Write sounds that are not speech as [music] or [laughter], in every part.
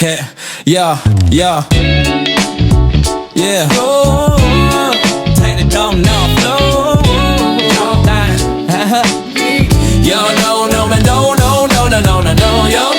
Yeah, yeah. Yeah. Take the dome now, flow. Yo, no, no, man, no, no, no, no, no, no, no, yo.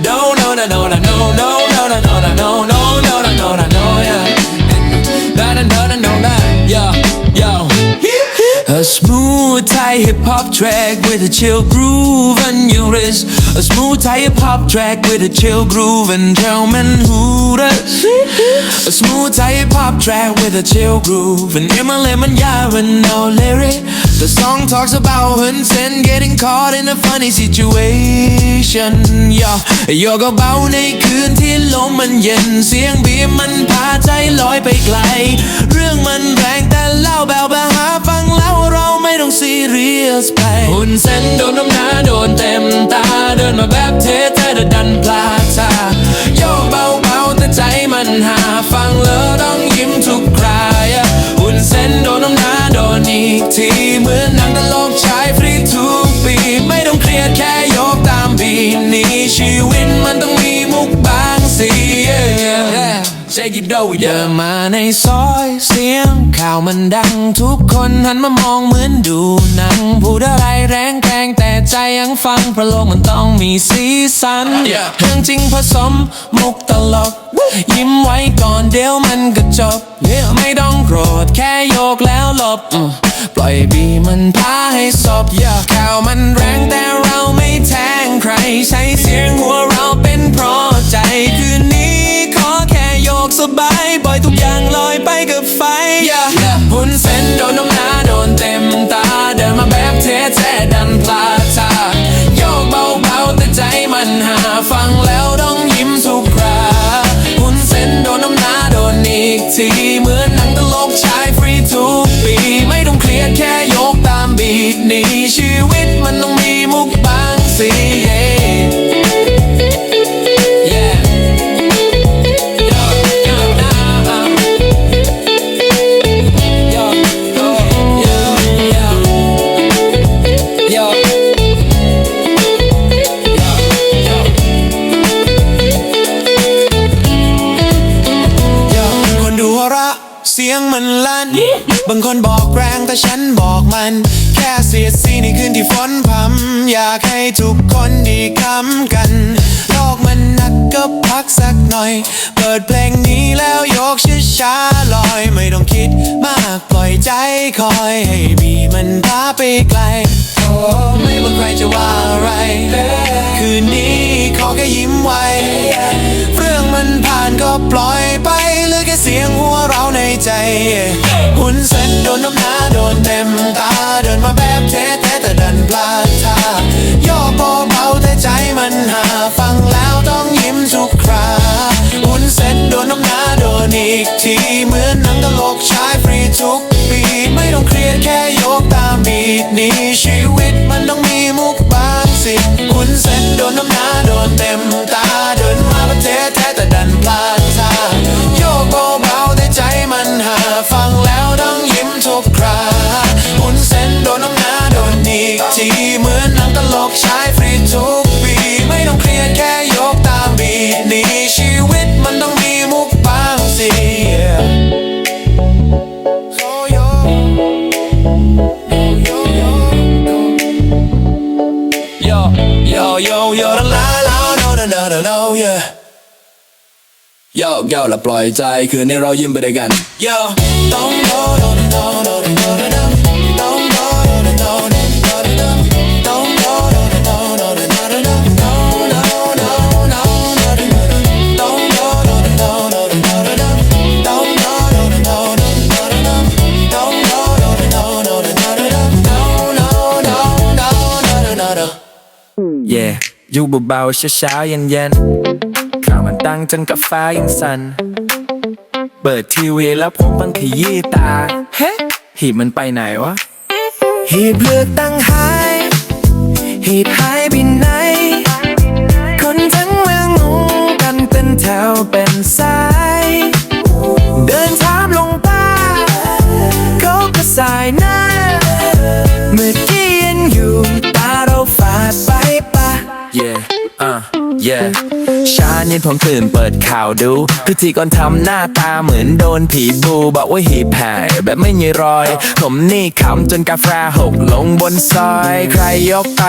No, no, no, no, no, no, no, no, no, no, no, no, no, no, no, no, no, no, No, no, no, no, no, yeah. A smooth Thai hip hop track with a chill groove and your wrist. A smooth Thai hip hop track with a chill groove and tell me who the A smooth Thai hip hop track with a chill groove and Eminem and Yaron no lyric. The song talks about hunts and getting caught in a funny situation. Yeah, โยกเบาในคืนที่ลมมันเย็นเสียงบีมมันพาใจลอยไปไกล มันแรงแต่เล่าแบวแบหาฟังแล้วเราไม่ต้องซีเรียสไปหุ่นเส้นโดนน้ำหนาโดนเต็มตา เดินมาแบบเทแต่ดันพลาดท่าโยกเบาเบาแต่ใจมันหาฟังแล้วต้องยิ้มทุกครายหุ่นเส้นโดนน้ำหนาโดนอีกทีเหมือนนังตลกชายฟรีทุกปี ไม่ต้องเครียดแค่ยกตามบีนี้ชีวิต take it เดินมาในซอยเสียงข่าวมันดัง ทุกคนหันมามองเหมือนดูหนัง พูดอะไรแรงแกงแต่ใจยังฟังเพราะโลกมันต้องมีสีสันเรื่องจริงผสมมุกตลก ยิ้มไว้ก่อนเดี๋ยวมันก็จบไม่ต้องโกรธแค่โยกแล้วหลบ ปล่อยบีมันพาให้สบอย่าข่าวมันแรงแต่เราไม่แทงใคร ใช้เสียงหัวเราเป็นเพราะใจคืนนี้ โยกสบายปล่อยทุกอย่างลอยไปกับไฟอย่าหุ่นเส้นโดนน้องนาโดนเต็มตา เดินมาแบบเท่ๆดันพลาดท่าโยกเบาๆแต่ใจมันหาฟังางคนบอกแรงแต่ฉันบอกมัน แค่เสียดสีในคืนที่ฝนพำอยากให้ทุกคนดีคำกัน โลกมันนักก็พักสักหน่อย เปิดเพลงนี้แล้วยกช้าช้าลอย ไม่ต้องคิดมากปล่อยใจคอยให้บีมันพาไปไกลโอ้ไม่ว่าใครจะว่าอะไร คืนนี้ขอแค่ยิ้มไว้ เรื่องมันผ่านก็ปล่อยไป ใจหุ่นเส้นโดนน้ำหนาโดนเต็มตา เดินมาแบบเท่แต่ดันพลาดท่า Yo, yo, yo, yo, la la la, no, no, no, no, no, yeah. Yo, yo, เราปล่อยใจคืนนี้เรายิ้มไปด้วยกัน Yo, don't go, don't go, don't go. อยู่เบาๆเช้าๆเย็นๆข่าวมันตั้งจนกาแฟยังสั่นเปิดทีวีแล้วผมมันขยี้ตาเฮ้หีบมันไปไหนวะ หีบเลือกตั้งหาย หีบหายไปไหน คนทั้งเมืองงงกันเป็นแถวเป็นสาย yeah เช้าานเย็นผมตื่นเปิดข่าวดูพิธีกรทำหน้าตาเหมือนโดนผีบูบอกว่าหีบหายแบบไม่มีรอย ผมนี่ขำจนกาแฟหกลงบนซอย ใครยกไป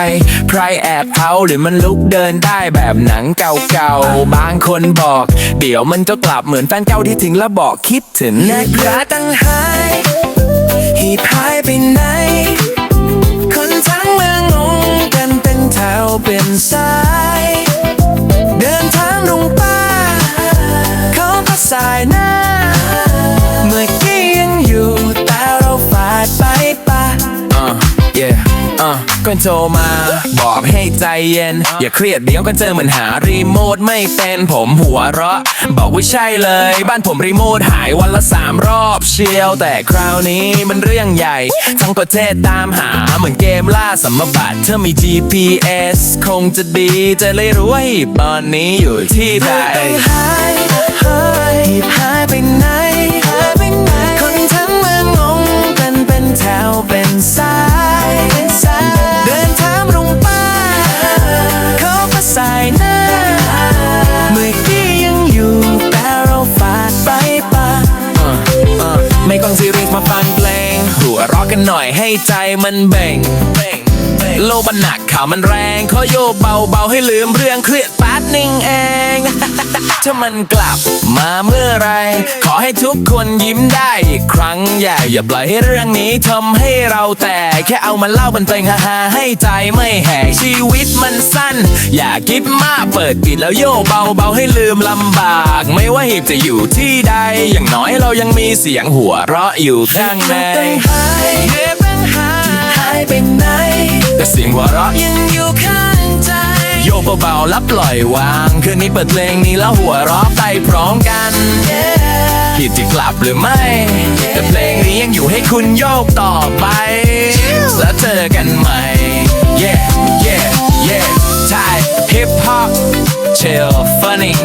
ใครแอบเอาหรือมันลุกเดินได้แบบหนังเก่าๆ บางคนบอก เดี๋ยวมันก็กลับเหมือนแฟนเก่าที่ทิ้งแล้วบอกคิดถึงนักระตั้งหายหีบหายไปไหนคนทั้งเมืองงงกันเป็นแถวเป็นสาย เก่อนโทรมา บอกให้ใจเย็น อย่าเครียดเดี๋ยวก็เจอเหมือนหารีโมทไม่เป็นผมหัวเราะ บอกว่าใช่เลย บ้านผมรีโมทหายวันละสามรอบเชียว แต่คราวนี้มันเรื่องใหญ่ ทั้งประเทศตามหาเหมือนเกมล่าสมบัติเธอมี GPS คงจะดีจะเลยรู้ว่าตอนนี้อยู่ที่ใดหายหายหายไปไหนหายไปไหนคนทั้งเมืองงงกันเป็นแถวเป็นสาย เดินทางลงป่าเขาก็สายหน้า เมื่อกี้ยังอยู่แต่เราฝาดไปป่ะไม่ต้องซีเรียสมาฟังเพลง หัวเร้อกันหน่อยให้ใจมันเบ่ง โลกมันหนักข่าวมันแรงขอโยกเบาให้ลืมเรื่องเครียดแป๊บหนึ่งเอง ถ้ามันกลับมาเมื่อไร ขอให้ทุกคนยิ้มได้อีกครั้งอย่าอย่าปล่อยให้เรื่องนี้ทำให้เราแตกแค่เอามาเล่าเป็นเพลงฮาๆให้ใจไม่แหกชีวิตมันสั้น อย่าคิดมากเปิดปิดแล้วโยกเบาให้ลืมลำบาก ไม่ว่าหีบจะอยู่ที่ใด อย่างน้อยเรายังมีเสียงหัวเราะอยู่ข้างในหายไปไหน แต่เสียงหัวเราะยังอยู่ข้างใจโยกเบาๆแล้วปล่อยวางคืนนี้เปิดเพลงนี้แล้วหัวเราะไปพร้อมกันผิดจะกลับหรือไม่แต่เพลงนี้ยังอยู่ให้คุณโยกต่อไปแล้วเจอกันใหม่ yeah yeah yeah Thai hip hop chill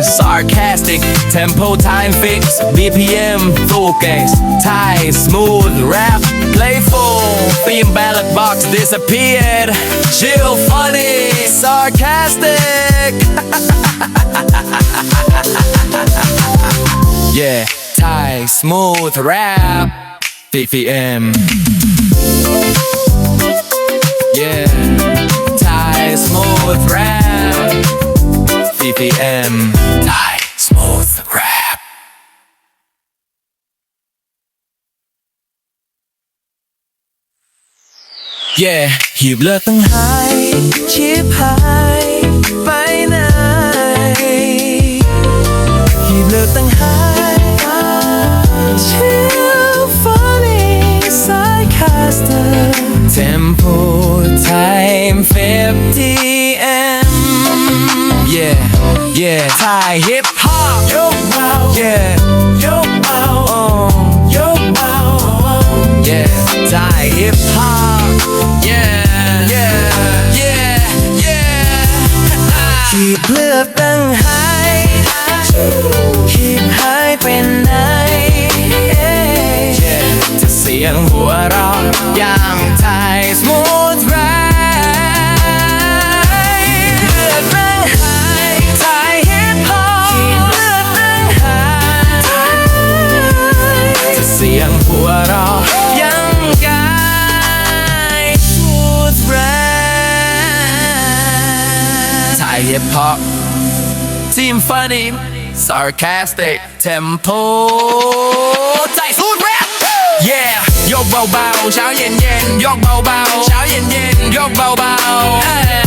sarcastic. Tempo time fix BPM focus. Thai smooth rap playful. Theme ballad box disappeared. Chill funny sarcastic. [laughs] Yeah Thai smooth rap BPM yeah Thai smooth rap BPM Thai smooth rap เย่หีบเลือดตั้งหายชิบหายไปไหนหีบเลือดตั้งหายชิลฟานี่สายคาสเตอร์ Tempo time 50m Yeah yeah Thai hip hop Yo wow Yeah Yo wow oh Yo wow Yeah Thai hip hop Yeah funny sarcastic tempo ใจสูดแรป yeah ยกเบาๆเช้าเย็นเย็นๆยกเบาๆเช้าเย็นเย็นๆยกเบาๆ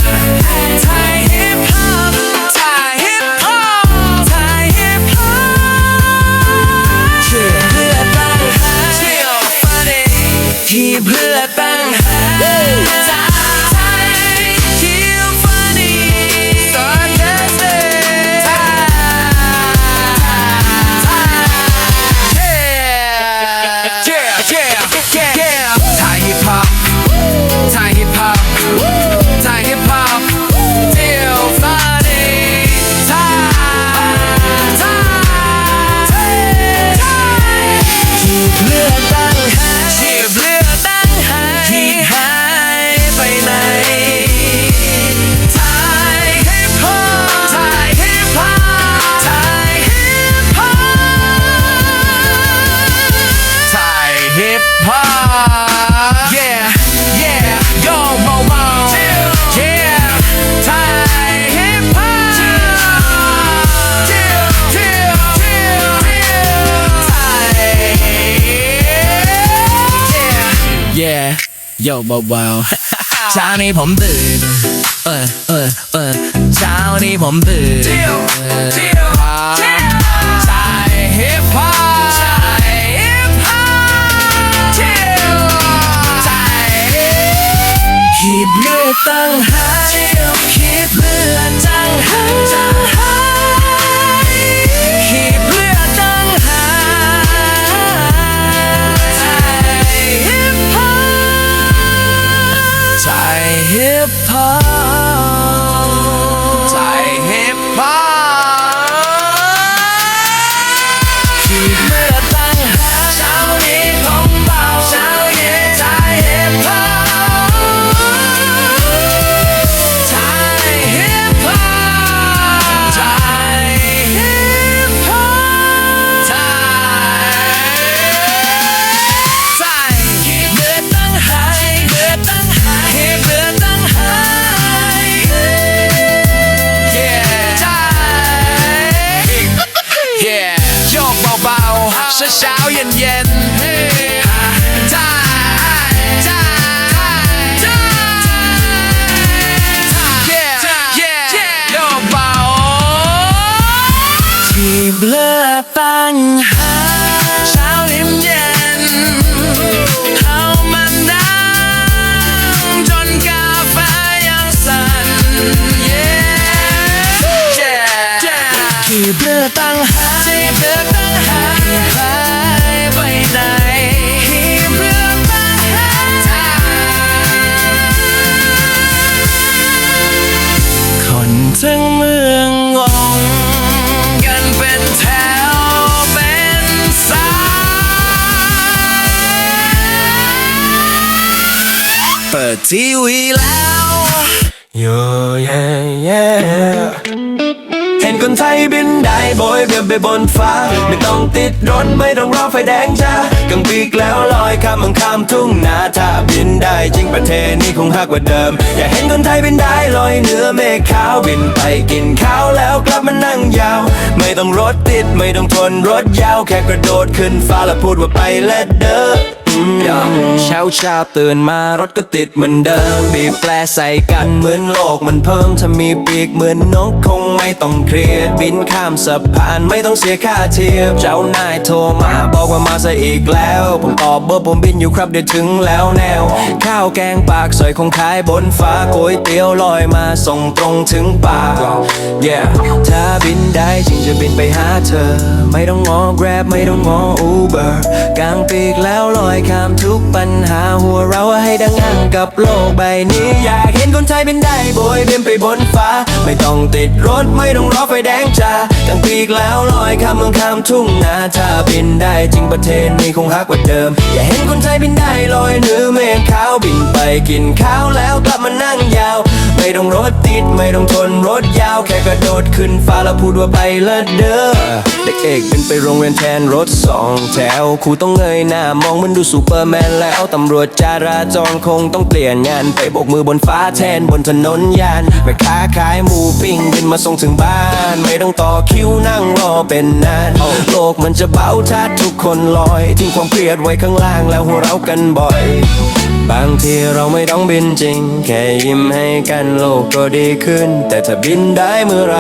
โยเบาๆเช้านี้ผมตื่น เออเออเออเช้านี้ผมตื่น ทีวีแล้วโยเย่เย่เห็นคนไทยบินได้โบยเบียบไปบนฟ้า ไม่ต้องติดรถไม่ต้องรอไฟแดงจ้ากังปีกแล้วลอยข้ามเมืองข้ามทุ่งนาถ้าบินได้จริงประเทศนี้คงฮักกว่าเดิม อยากเห็นคนไทยบินได้ลอยเหนือเมฆขาวบินไปกินข้าวแล้วกลับมานั่งยาว ไม่ต้องรถติดไม่ต้องทนรถยาวแค่กระโดดขึ้นฟ้าแล้วพูดว่าไปและเด้อ เช้าเช้าตื่นมารถก็ติดเหมือนเดิมบีบแปลใส่กันเหมือนโลกมันเพิ่มถ้ามีปีกเหมือนนกคงไม่ต้องเครียดบินข้ามสะพานไม่ต้องเสียค่าเทียบ เจ้านายโทรมาบอกว่ามาซะอีกแล้ว ผมตอบเบอร์ผมบินอยู่ครับเดี๋ยวถึงแล้วแนว ข้าวแกงปากซอยคงขายบนฟ้าก๋วยเตี๋ยวลอยมาส่งตรงถึงปาก yeah ถ้าบินได้จริงจะบินไปหาเธอ ไม่ต้องงอ Grab ไม่ต้องงอ Uber กางปีกแล้วลอยข้ามทุกปัญหาหัวเราให้ดังอังกับโลกใบนี้ อยากเห็นคนไทยเป็นได้โบยบินไปบนฟ้า ไม่ต้องติดรถไม่ต้องรอไฟแดงจ้ากางปีกแล้วลอยข้ามเมืองข้ามทุ่งนาถ้าบินได้จริงประเทศนี้คงฮักกว่าเดิม อยากเห็นคนไทยบินได้ลอยเหนือเมฆขาวบินไปกินข้าวแล้วกลับมานั่งยาว ไม่ต้องรถติดไม่ต้องทนรถยาวแค่กระโดดขึ้นฟ้าแล้วพูดว่าไปละเด้อเด็กเอกเป็นไปโรงเรียนแทนรถสองแถวครูต้องเงยหน้ามองมันดูซูเปอร์แมนแล้วตำรวจจาราจรคงต้องเปลี่ยนงานไปโบกมือบนฟ้าแทนบนถนนยานแม่ค้าขายหมูปิ้งบินมาส่งถึงบ้าน ไม่ต้องต่อคิวนั่งรอเป็นนานโลกมันจะเบาถ้าทุกคนลอยทิ้งความเครียดไว้ข้างล่างแล้วหัวเราะกันบ่อย บางทีเราไม่ต้องบินจริง แค่ยิ้มให้กันโลกก็ดีขึ้น แต่ถ้าบินได้เมื่อไร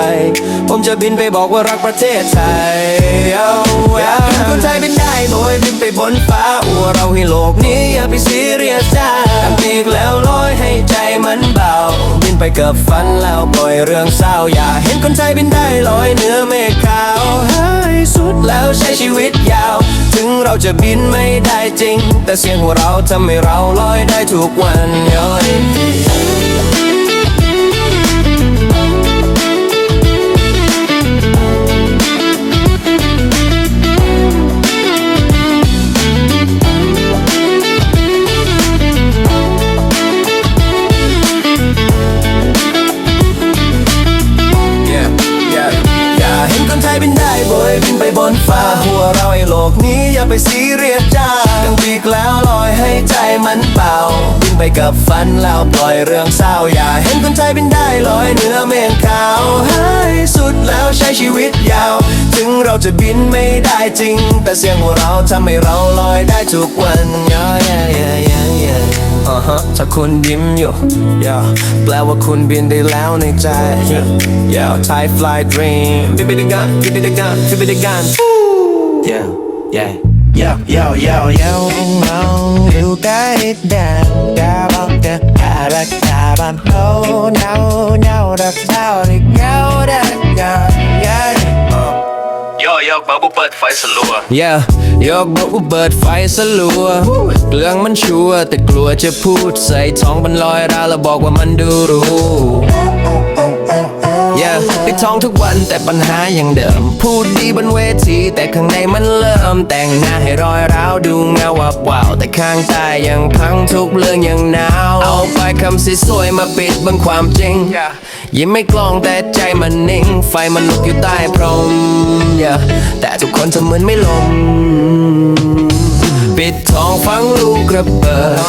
ผมจะบินไปบอกว่ารักประเทศไทยเอาอยากเป็นคนไทยบินได้โดยบินไปบนฟ้าอวเราให้โลกนี้อย่าไปซีเรียสจ้าทำปีกแล้วลอยให้ใจมันเบาบินไปกับฝันแล้วปล่อยเรื่องเศร้าอย่าเห็นคนไทยบินได้ลอยเหนือเมฆขาวให้สุดแล้วใช้ชีวิตยาว ถึงเราจะบินไม่ได้จริง แต่เสียงหัวเราทำให้เราลอยได้ทุกวันย้อย Yeah, yeah, อย่าเห็นคนไทยบินได้โบยบินไปบนฟ้า เราให้โลกนี้อย่าไปซีเรียสจ้าตั้งปีกแล้วลอยให้ใจมันเบาบินไปกับฝันแล้วปล่อยเรื่องเศร้าอย่าเห็นคนไทยบินได้ลอยเหนือเมฆขาวให้สุดแล้วใช้ชีวิตยาว ถึงเราจะบินไม่ได้จริง แต่เสียงหัวเราทำให้เราลอยได้ทุกวัน yeah, yeah, yeah, yeah, yeah. อ่าฮะถ้าคุณยิ้มอยู่ yeah แปลว่าคุณบินได้แล้วในใจ yeah Thai fly dream บินไปด้วยกันบินไปด้วยกันบินไปด้วยกัน yeah, yeah. Yo, yo, yo, yo, no, 누가 있 다, 까먹 다, 아락다 밤, no, no, no, 락, 나오 리, 겨울 아, yeah, Yo, yo, babu bật phải sờ lùa Yeah, yo, babu bật phải sờ lùa เรื่องมันชัวแต่กลัวจะพูดใส่ท้องมันลอยราวแล้วบอกว่ามันดูรู้ yeah ได้ท้องทุกวันแต่ปัญหายังเดิม พูดดีบนเวทีแต่ข้างในมันเริ่ม แต่งหน้าให้รอยร้าวดูเงาวับวาวแต่ข้างใต้ยังพังทุกเรื่องยังหนาว เอาไปคำสิสวยมาปิดบังความจริง ยิ้มไม่กลองแต่ใจมันนิ่ง ไฟมันลุกอยู่ใต้พรม yeah แต่ทุกคนทำเหมือนไม่ลม ปิดทองฟังลูกระเบิด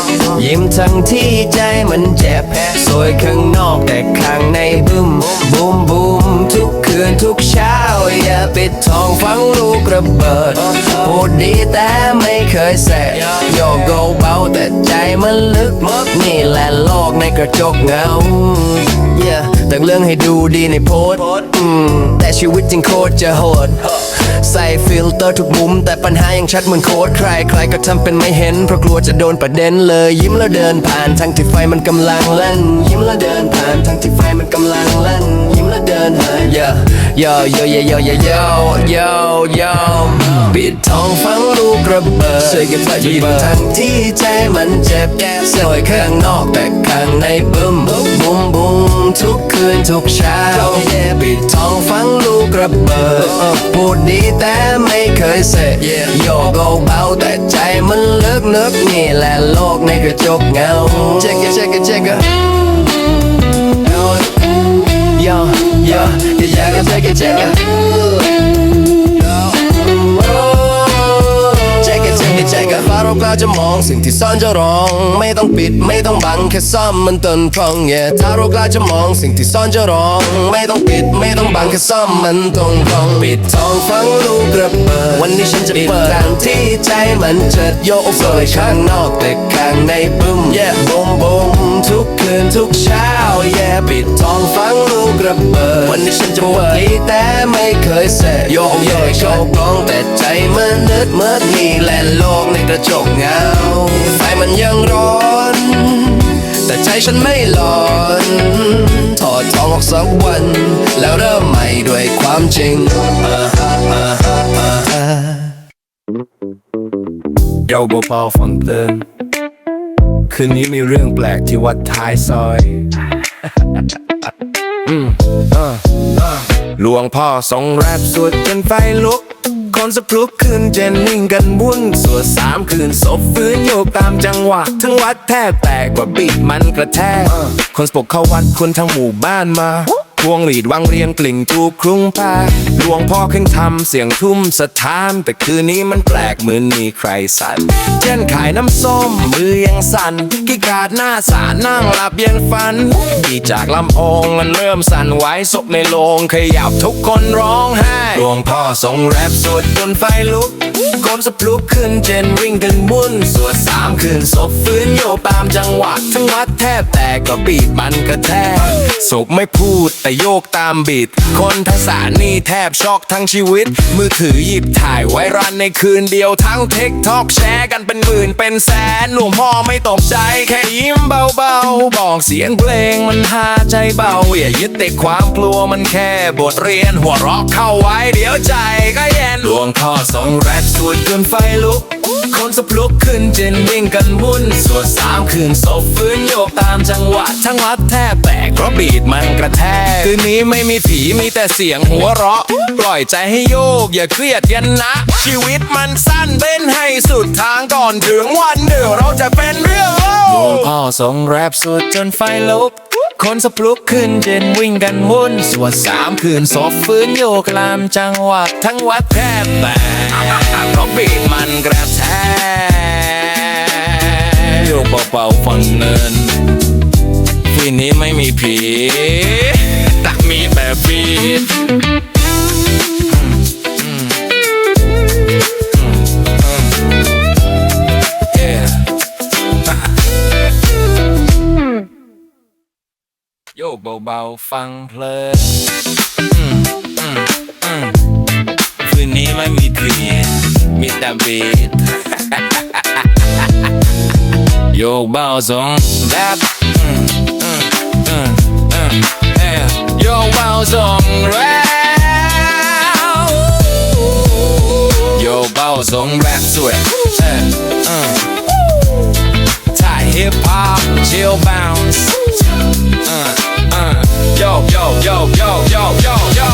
ยิ้มทั้งที่ใจมันเจ็บสวยข้างนอกแต่ข้างในบึ้มบูมบูมทุกคืนทุกเช้า อย่าปิดทองฟังลูกระเบิดพูดดีแต่ไม่เคยแสะโยกเบาแต่ใจมันลึกนี่แหละโลกในกระจกเงา yeah แต่งเรื่องให้ดูดีในโพสอืแต่ชีวิตจริงโคตรจะโหด ใส่ฟิลเตอร์ทุกมุม แต่ปัญหายังชัดเหมือนโคตรใครใครก็ทำเป็นไม่เห็น เพราะกลัวจะโดนประเด็นเลย ยิ้มแล้วเดินผ่านทั้งที่ไฟมันกำลังเล่น ยิ้มแล้วเดินผ่านทั้งที่ไฟมันกำลังเล่น ยิ้มแล้วเดินหายเยอะยโย่โย่โย่โยโยโย่ยปิดทองฟังลูกระเบิดช่วยกันไฟจุดเบิดทั้งที่ใจมันเจ็บแก้สวยข้างนอกแต่ข้างในบึ้มบุ้มบุ้มทุกคทุกเช้า yeah ปิดทองฟังลูกระเบิดพูดดีแต่ไม่เคยเสร็จโยกเบาๆแต่ใจมันลึกนึกนี่แหละโลกในกระจกเงา check it check it check it yo yo check it check it check it ให้ใจกับฟ้าเรากล้าจะมองสิ่งที่ซ่อนจะร้อง ไม่ต้องปิดไม่ต้องบังแค่ซ่อมมันเตือนพร่อง yeah ถ้าเรากล้าจะมองสิ่งที่ซ่อนจะร้อง ไม่ต้องปิด ไม่ต้องบังแค่ซ่อมมันตรงพร่องปิดทองฟังลูกระเบิดวันนี้ฉันจะเปิดทางที่ใจมันเจิดโยกสวยข้างนอกแต่ข้างในบึ้ม yeah บุ้มบุ้มทุกคืนทุกเช้า yeah ปิดทองฟังลูกระเบิดวันนี้ฉันจะเปิดที่แต่ไม่เคยเสร็จโยกโยกโชกร้องแต่ใจมันนึดมืดนี่แหละโลกในกระจกเงาไฟมันยังร้อน แต่ใจฉันไม่หลอนถอดทองออกสักวัน แล้วเริ่มใหม่ด้วยความจริงอ่าฮะอ่าฮะอ่าฮะเยาเบาฟังเตือนคืนนี้มีเรื่องแปลกที่วัดท้ายซอยหลวงพ่อทรงแรปสวดจนไฟลุก คนสะพรุกคืนเจนนิ่งกันวุ่นสวดสามคืนศพฟื้นโยกตามจังหวะ ทั้งวัดแทบแตกกว่าบีดมันกระแทกคนสปกเข้าวัดคนทั้งหมู่บ้านมา พวงหลีดวังเรียนกลิ่งจูครุ้งพาหลวงพ่อขึ้นทำเสียงทุ่มสถาน แต่คืนนี้มันแปลกเหมือนมีใครสั่นเช่นขายน้ำส้มมือยังสั่นกิกาดหน้าสานั่งหลับเย็นฝันดีจากลำโพงมันเริ่มสั่นไหวศพในโลงขยับทุกคนร้องไห้หลวงพ่อทรงแรปสวดจนไฟลุก คนสปลุกขึ้นเจนวิ่งกันวุ่นสวดสามคืนศพฟื้นโยกตามจังหวะทั้งวัดแทบแตกก็บีดมันกระแทกศพไม่พูดแต่โยกตามบีดคนทัศานี่แทบช็อกทั้งชีวิต มือถือหยิบถ่ายไว้รันในคืนเดียวทั้งเทคทอกแชร์กันเป็นหมื่นเป็นแสนหลวงพ่อไม่ตกใจแค่ยิ้มเบาๆ บอกเสียงเพลงมันหาใจเบาอย่ายึดติดความกลัวมันแค่บทเรียนหัวเราะเข้าไว้เดี๋ยวใจก็เย็นหลวงพ่อทรงแรปสวดจนไฟลุก คนสปลุกขึ้นเจนวิ่งกันวุ่นสวดสามคืนศพฟื้นโยกตามจังหวะทั้งวัดแทบแตกเพราะบีดมันกระแทก คืนนี้ไม่มีผีมีแต่เสียงหัวเราะ ปล่อยใจให้โยกอย่าเครียดกันนะ ชีวิตมันสั้นเป็นให้สุดทางก่อนถึงวันเดียวเราจะเป็นเรื่องหลวงพ่อทรงแรปสวดจนไฟลุก คนสปลุกขึ้นเจนวิ่งกันวุ่นสวดสามคืนศพฟื้นโยกลามจังหวัดทั้งวัดแทบแตกเพราะบีดมันกระแทกโยกเบาๆฟังเนินทีนี้ไม่มีผีแต่มีแบบบีด กเบาๆ ฟังเพลินคืนนี้ไม่มีกลิ่นมีแต่บีทโยกเบาสองแบบโยกเบาสองแรโยกเบาสองแรปสวยถ่ายฮิปฮอปชิลบ bounce uh, uh. Yo, yo, yo, yo, yo, yo, yo.